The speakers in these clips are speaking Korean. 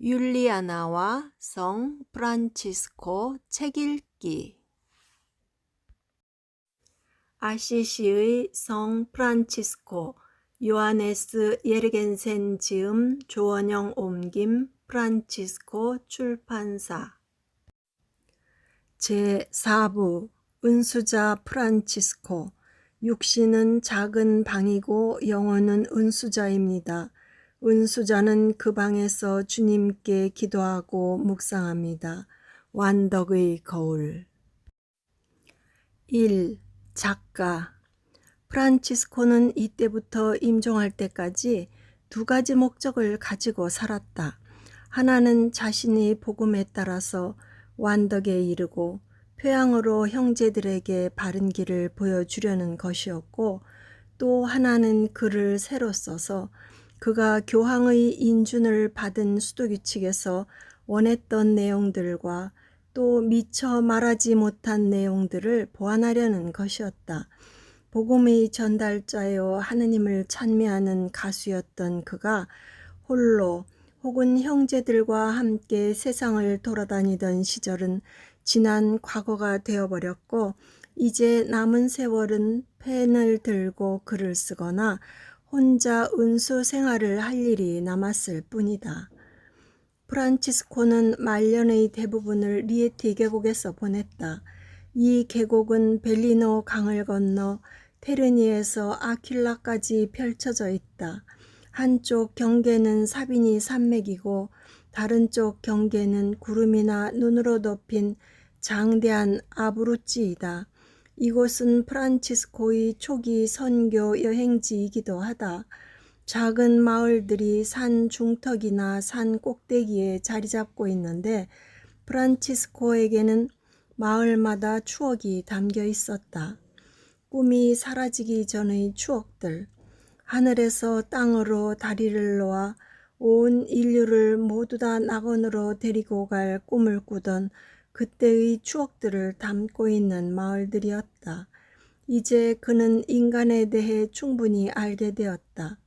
율리아나와 성 프란치스코 책 읽기. 아시시의 성 프란치스코 요하네스 예르겐센 지음 조원영 옮김 프란치스코 출판사. 제4부 은수자 프란치스코. 육신은 작은 방이고 영혼은 은수자입니다. 은수자는 그 방에서 주님께 기도하고 묵상합니다. 완덕의 거울 1. 작가 프란치스코는 이때부터 임종할 때까지 두 가지 목적을 가지고 살았다. 하나는 자신이 복음에 따라서 완덕에 이르고 표양으로 형제들에게 바른 길을 보여주려는 것이었고 또 하나는 글을 새로 써서 그가 교황의 인준을 받은 수도규 칙에서 원했던 내용들과 또 미처 말하지 못한 내용들을 보완하려는 것이었다. 복음의 전달자요 하느님을 찬미하는 가수였던 그가 홀로 혹은 형제들과 함께 세상을 돌아다니던 시절은 지난 과거가 되어버렸고 이제 남은 세월은 펜을 들고 글을 쓰거나 혼자 은수 생활을 할 일이 남았을 뿐이다. 프란치스코는 말년의 대부분을 리에티 계곡에서 보냈다. 이 계곡은 벨리노 강을 건너 테르니에서 아킬라까지 펼쳐져 있다. 한쪽 경계는 사비니 산맥이고 다른 쪽 경계는 구름이나 눈으로 덮인 장대한 아브루찌이다. 이곳은 프란치스코의 초기 선교 여행지이기도 하다. 작은 마을들이 산 중턱이나 산 꼭대기에 자리 잡고 있는데 프란치스코에게는 마을마다 추억이 담겨 있었다. 꿈이 사라지기 전의 추억들. 하늘에서 땅으로 다리를 놓아 온 인류를 모두 다 낙원으로 데리고 갈 꿈을 꾸던 그때의 추억들을 담고 있는 마을들이었다. 이제 그는 인간에 대해 충분히 알게 되었다.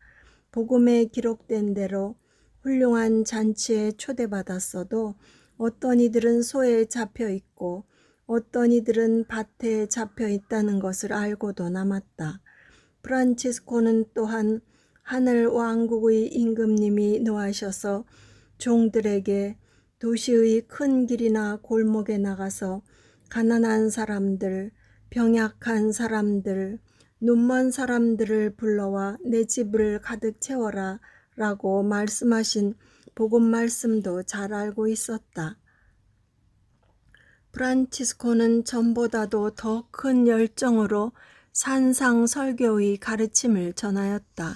복음에 기록된 대로 훌륭한 잔치에 초대받았어도 어떤 이들은 소에 잡혀 있고 어떤 이들은 밭에 잡혀 있다는 것을 알고도 남았다. 프란치스코는 또한 하늘 왕국의 임금님이 노하셔서 종들에게 도시의 큰 길이나 골목에 나가서 가난한 사람들, 병약한 사람들, 눈먼 사람들을 불러와 내 집을 가득 채워라 라고 말씀하신 복음 말씀도 잘 알고 있었다. 프란치스코는 전보다도 더 큰 열정으로 산상 설교의 가르침을 전하였다.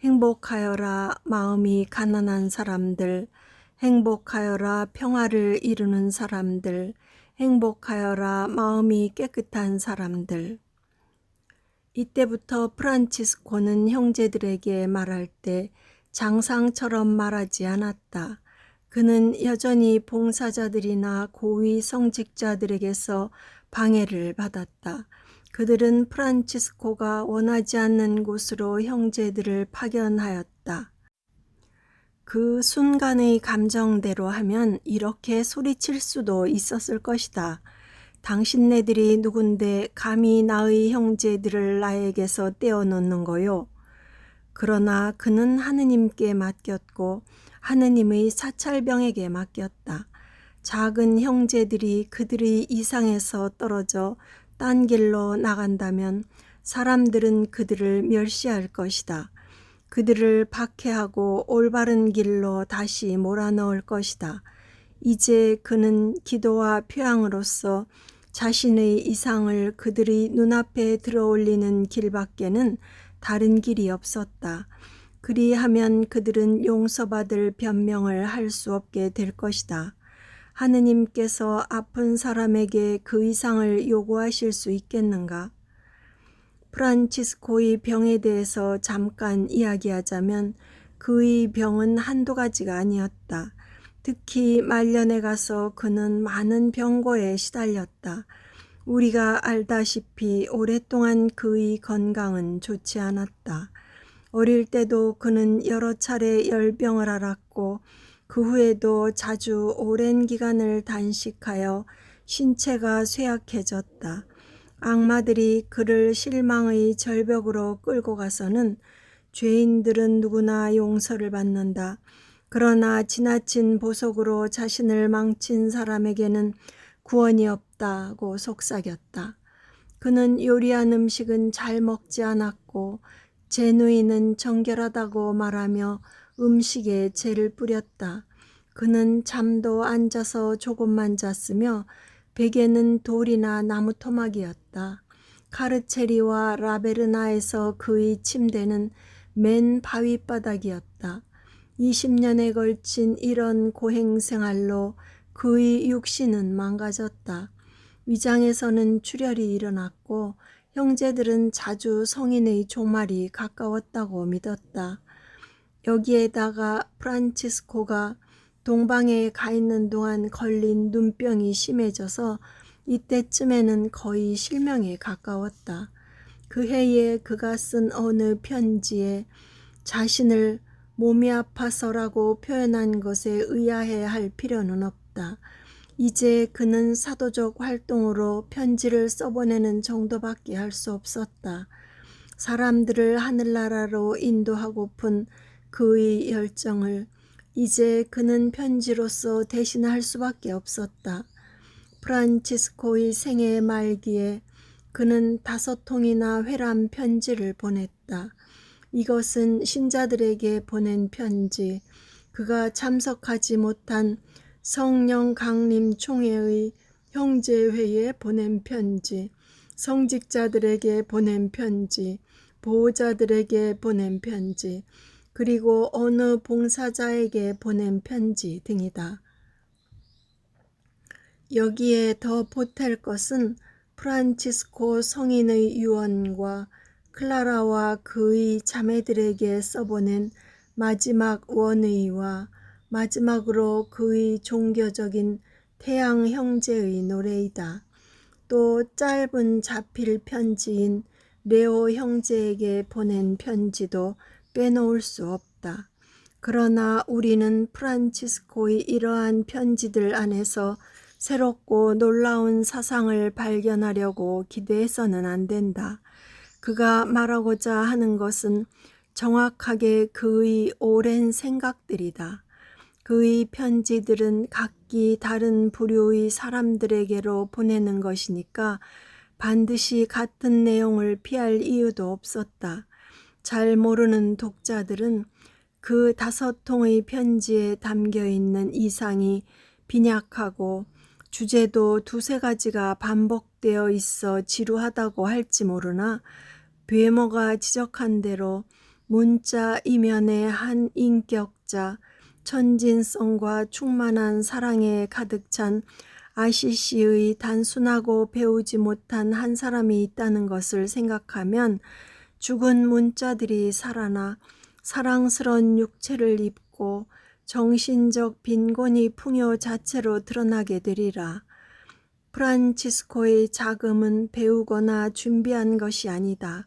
행복하여라 마음이 가난한 사람들, 행복하여라 평화를 이루는 사람들, 행복하여라 마음이 깨끗한 사람들. 이때부터 프란치스코는 형제들에게 말할 때 장상처럼 말하지 않았다. 그는 여전히 봉사자들이나 고위 성직자들에게서 방해를 받았다. 그들은 프란치스코가 원하지 않는 곳으로 형제들을 파견하였다. 그 순간의 감정대로 하면 이렇게 소리칠 수도 있었을 것이다. 당신네들이 누군데 감히 나의 형제들을 나에게서 떼어놓는 거요. 그러나 그는 하느님께 맡겼고 하느님의 사찰병에게 맡겼다. 작은 형제들이 그들의 이상에서 떨어져 딴 길로 나간다면 사람들은 그들을 멸시할 것이다. 그들을 박해하고 올바른 길로 다시 몰아넣을 것이다. 이제 그는 기도와 표양으로서 자신의 이상을 그들의 눈앞에 들어올리는 길밖에는 다른 길이 없었다. 그리하면 그들은 용서받을 변명을 할 수 없게 될 것이다. 하느님께서 아픈 사람에게 그 이상을 요구하실 수 있겠는가? 프란치스코의 병에 대해서 잠깐 이야기하자면 그의 병은 한두 가지가 아니었다. 특히 말년에 가서 그는 많은 병고에 시달렸다. 우리가 알다시피 오랫동안 그의 건강은 좋지 않았다. 어릴 때도 그는 여러 차례 열병을 앓았고 그 후에도 자주 오랜 기간을 단식하여 신체가 쇠약해졌다. 악마들이 그를 실망의 절벽으로 끌고 가서는 죄인들은 누구나 용서를 받는다. 그러나 지나친 보석으로 자신을 망친 사람에게는 구원이 없다고 속삭였다. 그는 요리한 음식은 잘 먹지 않았고 제 누이는 정결하다고 말하며 음식에 죄를 뿌렸다. 그는 잠도 앉아서 조금만 잤으며 베개는 돌이나 나무 토막이었다. 카르체리와 라베르나에서 그의 침대는 맨 바위 바닥이었다. 20년에 걸친 이런 고행 생활로 그의 육신은 망가졌다. 위장에서는 출혈이 일어났고 형제들은 자주 성인의 종말이 가까웠다고 믿었다. 여기에다가 프란치스코가 동방에 가 있는 동안 걸린 눈병이 심해져서 이때쯤에는 거의 실명에 가까웠다. 그 해에 그가 쓴 어느 편지에 자신을 몸이 아파서라고 표현한 것에 의아해 할 필요는 없다. 이제 그는 사도적 활동으로 편지를 써보내는 정도밖에 할 수 없었다. 사람들을 하늘나라로 인도하고픈 그의 열정을 이제 그는 편지로서 대신할 수밖에 없었다. 프란치스코의 생애 말기에 그는 다섯 통이나 회람 편지를 보냈다. 이것은 신자들에게 보낸 편지, 그가 참석하지 못한 성령 강림 총회의 형제회에 보낸 편지, 성직자들에게 보낸 편지, 보호자들에게 보낸 편지, 그리고 어느 봉사자에게 보낸 편지 등이다. 여기에 더 보탤 것은 프란치스코 성인의 유언과 클라라와 그의 자매들에게 써보낸 마지막 원의와 마지막으로 그의 종교적인 태양 형제의 노래이다. 또 짧은 자필 편지인 레오 형제에게 보낸 편지도 빼놓을 수 없다. 그러나 우리는 프란치스코의 이러한 편지들 안에서 새롭고 놀라운 사상을 발견하려고 기대해서는 안 된다. 그가 말하고자 하는 것은 정확하게 그의 오랜 생각들이다. 그의 편지들은 각기 다른 부류의 사람들에게로 보내는 것이니까 반드시 같은 내용을 피할 이유도 없었다. 잘 모르는 독자들은 그 다섯 통의 편지에 담겨 있는 이상이 빈약하고 주제도 두세 가지가 반복되어 있어 지루하다고 할지 모르나 베모가 지적한 대로 문자 이면의 한 인격자, 천진성과 충만한 사랑에 가득 찬 아시시의 단순하고 배우지 못한 한 사람이 있다는 것을 생각하면 죽은 문자들이 살아나 사랑스런 육체를 입고 정신적 빈곤이 풍요 자체로 드러나게 되리라. 프란치스코의 자금은 배우거나 준비한 것이 아니다.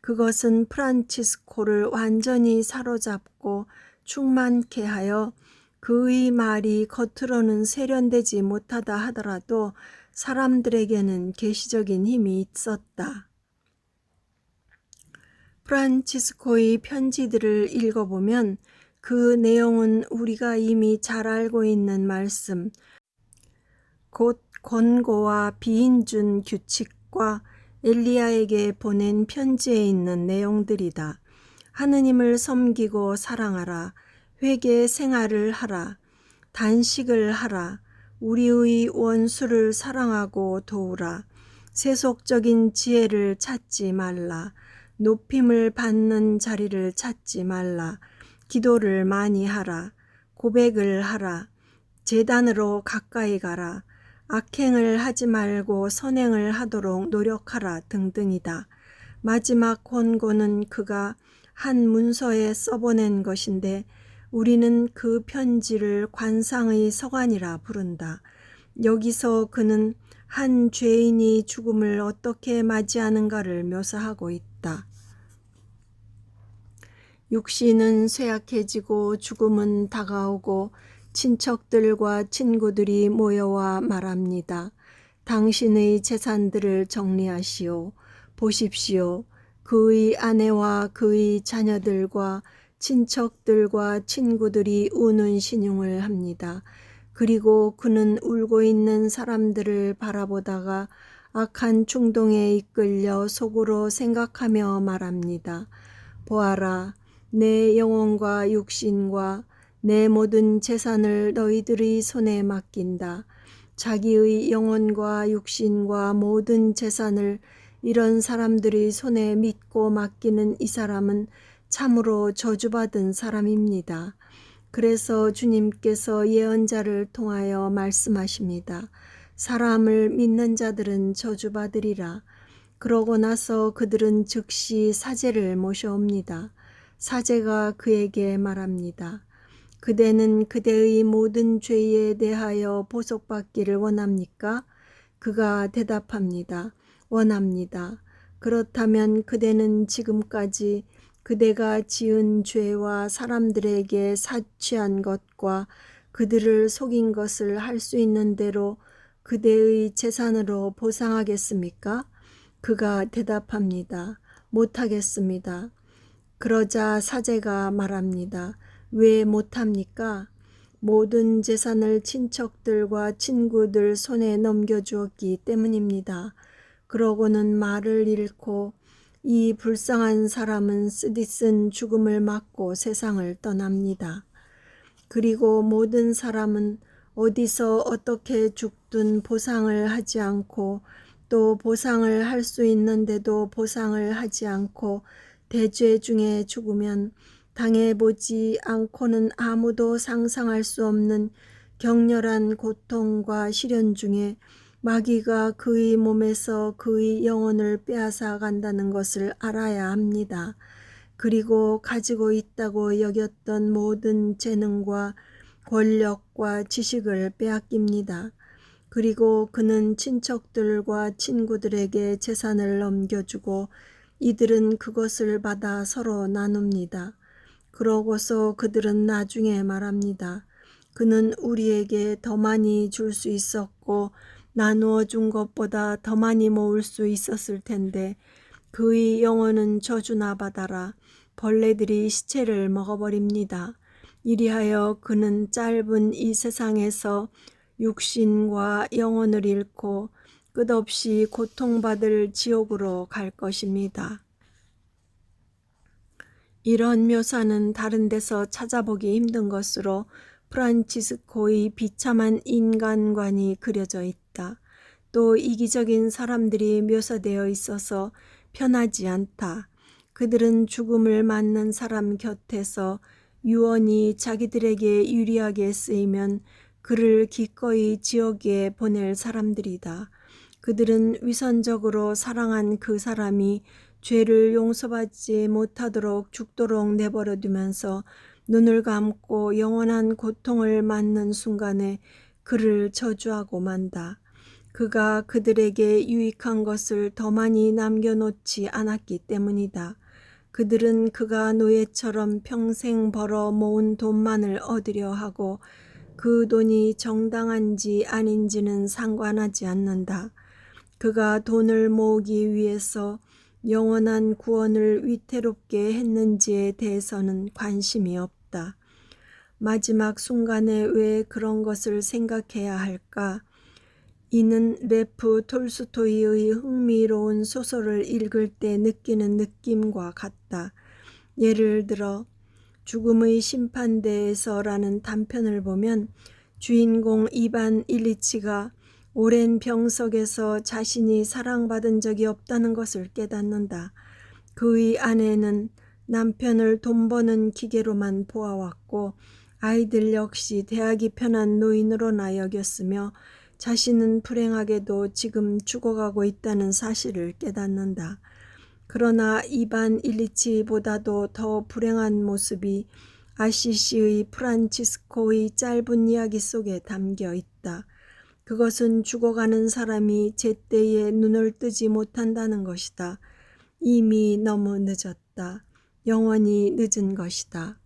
그것은 프란치스코를 완전히 사로잡고 충만케 하여 그의 말이 겉으로는 세련되지 못하다 하더라도 사람들에게는 계시적인 힘이 있었다. 프란치스코의 편지들을 읽어보면 그 내용은 우리가 이미 잘 알고 있는 말씀, 곧 권고와 비인준 규칙과 엘리야에게 보낸 편지에 있는 내용들이다. 하느님을 섬기고 사랑하라. 회개 생활을 하라. 단식을 하라. 우리의 원수를 사랑하고 도우라. 세속적인 지혜를 찾지 말라. 높임을 받는 자리를 찾지 말라. 기도를 많이 하라. 고백을 하라. 재단으로 가까이 가라. 악행을 하지 말고 선행을 하도록 노력하라 등등이다. 마지막 권고는 그가 한 문서에 써보낸 것인데 우리는 그 편지를 관상의 서관이라 부른다. 여기서 그는 한 죄인이 죽음을 어떻게 맞이하는가를 묘사하고 있다. 육신은 쇠약해지고 죽음은 다가오고 친척들과 친구들이 모여와 말합니다. 당신의 재산들을 정리하시오. 보십시오. 그의 아내와 그의 자녀들과 친척들과 친구들이 우는 신용을 합니다. 그리고 그는 울고 있는 사람들을 바라보다가 악한 충동에 이끌려 속으로 생각하며 말합니다. 보아라, 내 영혼과 육신과 내 모든 재산을 너희들의 손에 맡긴다. 자기의 영혼과 육신과 모든 재산을 이런 사람들의 손에 믿고 맡기는 이 사람은 참으로 저주받은 사람입니다. 그래서 주님께서 예언자를 통하여 말씀하십니다. 사람을 믿는 자들은 저주받으리라. 그러고 나서 그들은 즉시 사제를 모셔옵니다. 사제가 그에게 말합니다. 그대는 그대의 모든 죄에 대하여 보속받기를 원합니까? 그가 대답합니다. 원합니다. 그렇다면 그대는 지금까지 그대가 지은 죄와 사람들에게 사취한 것과 그들을 속인 것을 할 수 있는 대로 그대의 재산으로 보상하겠습니까? 그가 대답합니다. 못하겠습니다. 그러자 사제가 말합니다. 왜 못합니까? 모든 재산을 친척들과 친구들 손에 넘겨주었기 때문입니다. 그러고는 말을 잃고 이 불쌍한 사람은 쓰디쓴 죽음을 맞고 세상을 떠납니다. 그리고 모든 사람은 어디서 어떻게 죽든 보상을 하지 않고 또 보상을 할 수 있는데도 보상을 하지 않고 대죄 중에 죽으면 당해보지 않고는 아무도 상상할 수 없는 격렬한 고통과 시련 중에 마귀가 그의 몸에서 그의 영혼을 빼앗아 간다는 것을 알아야 합니다. 그리고 가지고 있다고 여겼던 모든 재능과 권력과 지식을 빼앗깁니다. 그리고 그는 친척들과 친구들에게 재산을 넘겨주고 이들은 그것을 받아 서로 나눕니다. 그러고서 그들은 나중에 말합니다. 그는 우리에게 더 많이 줄 수 있었고 나누어 준 것보다 더 많이 모을 수 있었을 텐데 그의 영혼은 저주나 받아라 벌레들이 시체를 먹어버립니다. 이리하여 그는 짧은 이 세상에서 육신과 영혼을 잃고 끝없이 고통받을 지옥으로 갈 것입니다. 이런 묘사는 다른 데서 찾아보기 힘든 것으로 프란치스코의 비참한 인간관이 그려져 있다. 또 이기적인 사람들이 묘사되어 있어서 편하지 않다. 그들은 죽음을 맞는 사람 곁에서 유언이 자기들에게 유리하게 쓰이면 그를 기꺼이 지옥에 보낼 사람들이다. 그들은 위선적으로 사랑한 그 사람이 죄를 용서받지 못하도록 죽도록 내버려 두면서 눈을 감고 영원한 고통을 맞는 순간에 그를 저주하고 만다. 그가 그들에게 유익한 것을 더 많이 남겨놓지 않았기 때문이다. 그들은 그가 노예처럼 평생 벌어 모은 돈만을 얻으려 하고 그 돈이 정당한지 아닌지는 상관하지 않는다. 그가 돈을 모으기 위해서 영원한 구원을 위태롭게 했는지에 대해서는 관심이 없다. 마지막 순간에 왜 그런 것을 생각해야 할까? 이는 레프 톨스토이의 흥미로운 소설을 읽을 때 느끼는 느낌과 같다. 예를 들어 죽음의 심판대에서라는 단편을 보면 주인공 이반 일리치가 오랜 병석에서 자신이 사랑받은 적이 없다는 것을 깨닫는다. 그의 아내는 남편을 돈 버는 기계로만 보아왔고 아이들 역시 대하기 편한 노인으로나 여겼으며 자신은 불행하게도 지금 죽어가고 있다는 사실을 깨닫는다. 그러나 이반 일리치보다도 더 불행한 모습이 아시시의 프란치스코의 짧은 이야기 속에 담겨 있다. 그것은 죽어가는 사람이 제때에 눈을 뜨지 못한다는 것이다. 이미 너무 늦었다. 영원히 늦은 것이다.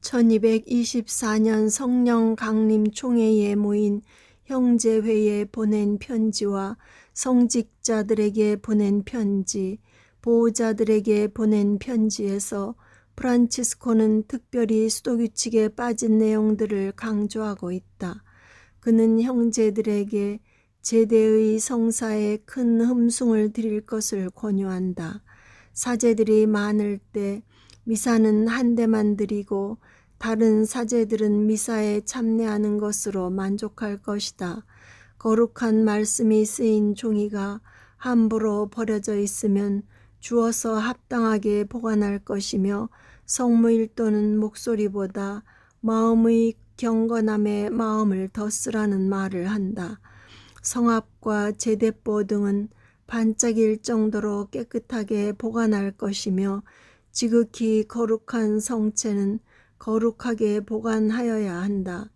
1224년 성령 강림 총회에 모인 형제회에 보낸 편지와 성직자들에게 보낸 편지, 보호자들에게 보낸 편지에서 프란치스코는 특별히 수도규칙에 빠진 내용들을 강조하고 있다. 그는 형제들에게 제대의 성사에 큰 흠숭을 드릴 것을 권유한다. 사제들이 많을 때 미사는 한 대만 드리고 다른 사제들은 미사에 참여하는 것으로 만족할 것이다. 거룩한 말씀이 쓰인 종이가 함부로 버려져 있으면 주어서 합당하게 보관할 것이며 성무일 또는 목소리보다 마음의 경건함에 마음을 더 쓰라는 말을 한다. 성합과 제대보 등은 반짝일 정도로 깨끗하게 보관할 것이며 지극히 거룩한 성체는 거룩하게 보관하여야 한다.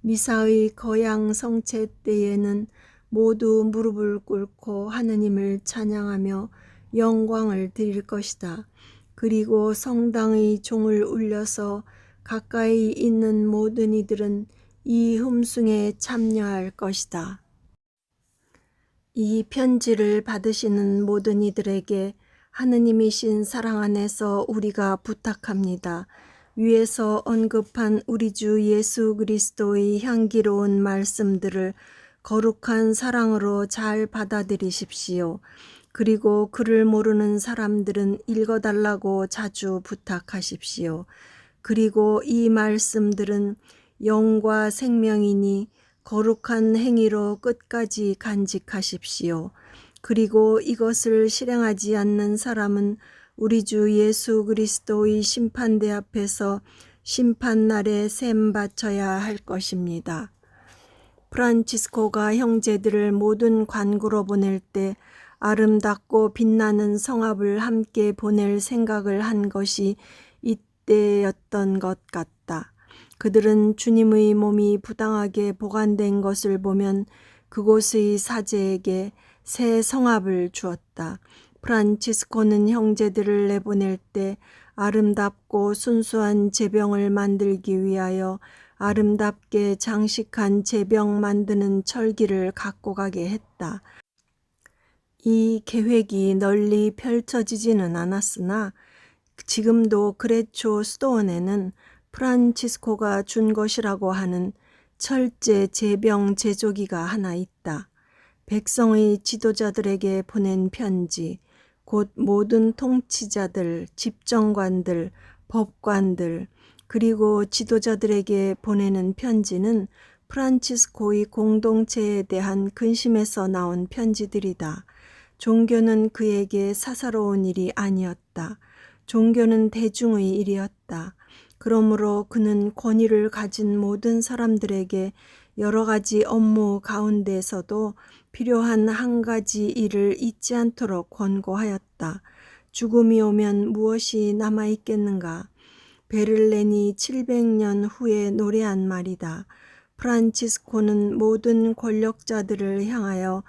미사의 거양 성체 때에는 모두 무릎을 꿇고 하느님을 찬양하며 영광을 드릴 것이다. 그리고 성당의 종을 울려서 가까이 있는 모든 이들은 이 흠숭에 참여할 것이다. 이 편지를 받으시는 모든 이들에게 하느님이신 사랑 안에서 우리가 부탁합니다. 위에서 언급한 우리 주 예수 그리스도의 향기로운 말씀들을 거룩한 사랑으로 잘 받아들이십시오. 그리고 그를 모르는 사람들은 읽어달라고 자주 부탁하십시오. 그리고 이 말씀들은 영과 생명이니 거룩한 행위로 끝까지 간직하십시오. 그리고 이것을 실행하지 않는 사람은 우리 주 예수 그리스도의 심판대 앞에서 심판날에 셈 바쳐야 할 것입니다. 프란치스코가 형제들을 모든 관구로 보낼 때 아름답고 빛나는 성합을 함께 보낼 생각을 한 것이 이 때였던 것 같다. 그들은 주님의 몸이 부당하게 보관된 것을 보면 그곳의 사제에게 새 성합을 주었다. 프란치스코는 형제들을 내보낼 때 아름답고 순수한 제병을 만들기 위하여 아름답게 장식한 제병 만드는 철기를 갖고 가게 했다. 이 계획이 널리 펼쳐지지는 않았으나 지금도 그레초 수도원에는 프란치스코가 준 것이라고 하는 철제 제병 제조기가 하나 있다. 백성의 지도자들에게 보낸 편지, 곧 모든 통치자들, 집정관들, 법관들, 그리고 지도자들에게 보내는 편지는 프란치스코의 공동체에 대한 근심에서 나온 편지들이다. 종교는 그에게 사사로운 일이 아니었다. 종교는 대중의 일이었다. 그러므로 그는 권위를 가진 모든 사람들에게 여러 가지 업무 가운데서도 필요한 한 가지 일을 잊지 않도록 권고하였다. 죽음이 오면 무엇이 남아있겠는가? 베를렌이 700년 후에 노래한 말이다. 프란치스코는 모든 권력자들을 향하여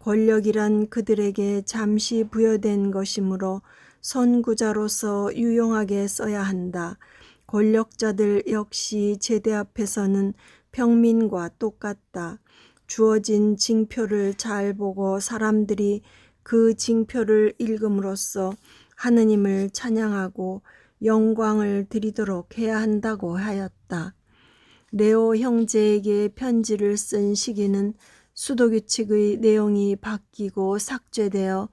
권력이란 그들에게 잠시 부여된 것이므로 선구자로서 유용하게 써야 한다. 권력자들 역시 제대 앞에서는 평민과 똑같다. 주어진 징표를 잘 보고 사람들이 그 징표를 읽음으로써 하느님을 찬양하고 영광을 드리도록 해야 한다고 하였다. 레오 형제에게 편지를 쓴 시기는 수도규칙의 내용이 바뀌고 삭제되어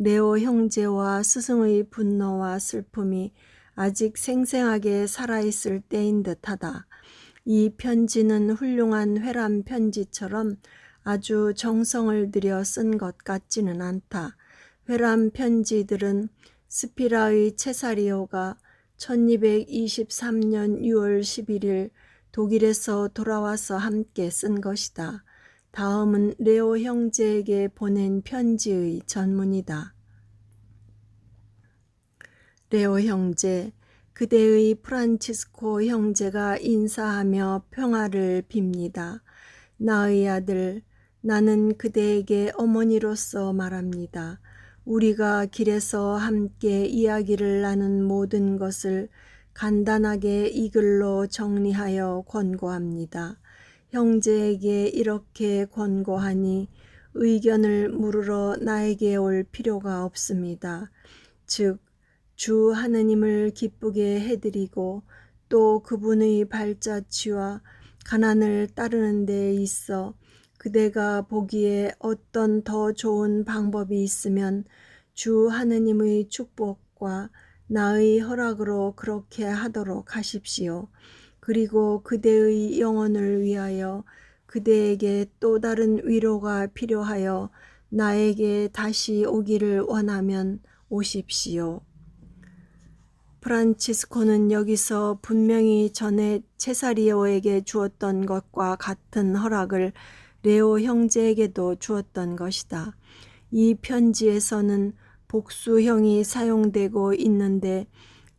레오 형제와 스승의 분노와 슬픔이 아직 생생하게 살아있을 때인 듯하다. 이 편지는 훌륭한 회람 편지처럼 아주 정성을 들여 쓴 것 같지는 않다. 회람 편지들은 스피라의 체사리오가 1223년 6월 11일 독일에서 돌아와서 함께 쓴 것이다. 다음은 레오 형제에게 보낸 편지의 전문이다. 레오 형제, 그대의 프란치스코 형제가 인사하며 평화를 빕니다. 나의 아들, 나는 그대에게 어머니로서 말합니다. 우리가 길에서 함께 이야기를 나눈 모든 것을 간단하게 이 글로 정리하여 권고합니다. 형제에게 이렇게 권고하니 의견을 물으러 나에게 올 필요가 없습니다. 즉, 주 하느님을 기쁘게 해드리고 또 그분의 발자취와 가난을 따르는 데 있어 그대가 보기에 어떤 더 좋은 방법이 있으면 주 하느님의 축복과 나의 허락으로 그렇게 하도록 하십시오. 그리고 그대의 영혼을 위하여 그대에게 또 다른 위로가 필요하여 나에게 다시 오기를 원하면 오십시오. 프란치스코는 여기서 분명히 전에 체사리오에게 주었던 것과 같은 허락을 레오 형제에게도 주었던 것이다. 이 편지에서는 복수형이 사용되고 있는데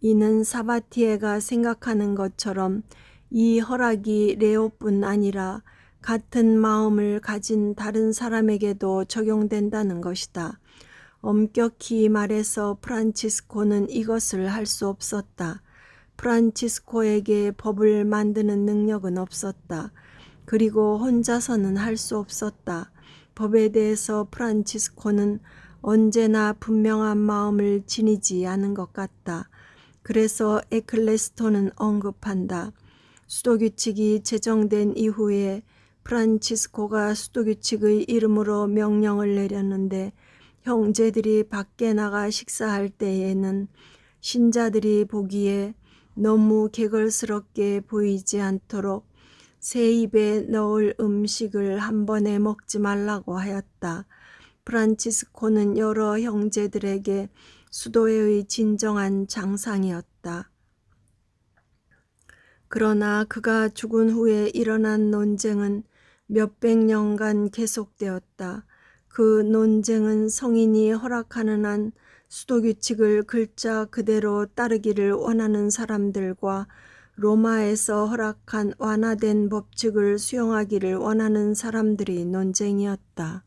이는 사바티에가 생각하는 것처럼 이 허락이 레오뿐 아니라 같은 마음을 가진 다른 사람에게도 적용된다는 것이다. 엄격히 말해서 프란치스코는 이것을 할 수 없었다. 프란치스코에게 법을 만드는 능력은 없었다. 그리고 혼자서는 할 수 없었다. 법에 대해서 프란치스코는 언제나 분명한 마음을 지니지 않은 것 같다. 그래서 에클레스토는 언급한다. 수도규칙이 제정된 이후에 프란치스코가 수도규칙의 이름으로 명령을 내렸는데 형제들이 밖에 나가 식사할 때에는 신자들이 보기에 너무 개걸스럽게 보이지 않도록 새 입에 넣을 음식을 한 번에 먹지 말라고 하였다. 프란치스코는 여러 형제들에게 수도회의 진정한 장상이었다. 그러나 그가 죽은 후에 일어난 논쟁은 몇백 년간 계속되었다. 그 논쟁은 성인이 허락하는 한 수도 규칙을 글자 그대로 따르기를 원하는 사람들과 로마에서 허락한 완화된 법칙을 수용하기를 원하는 사람들의 논쟁이었다.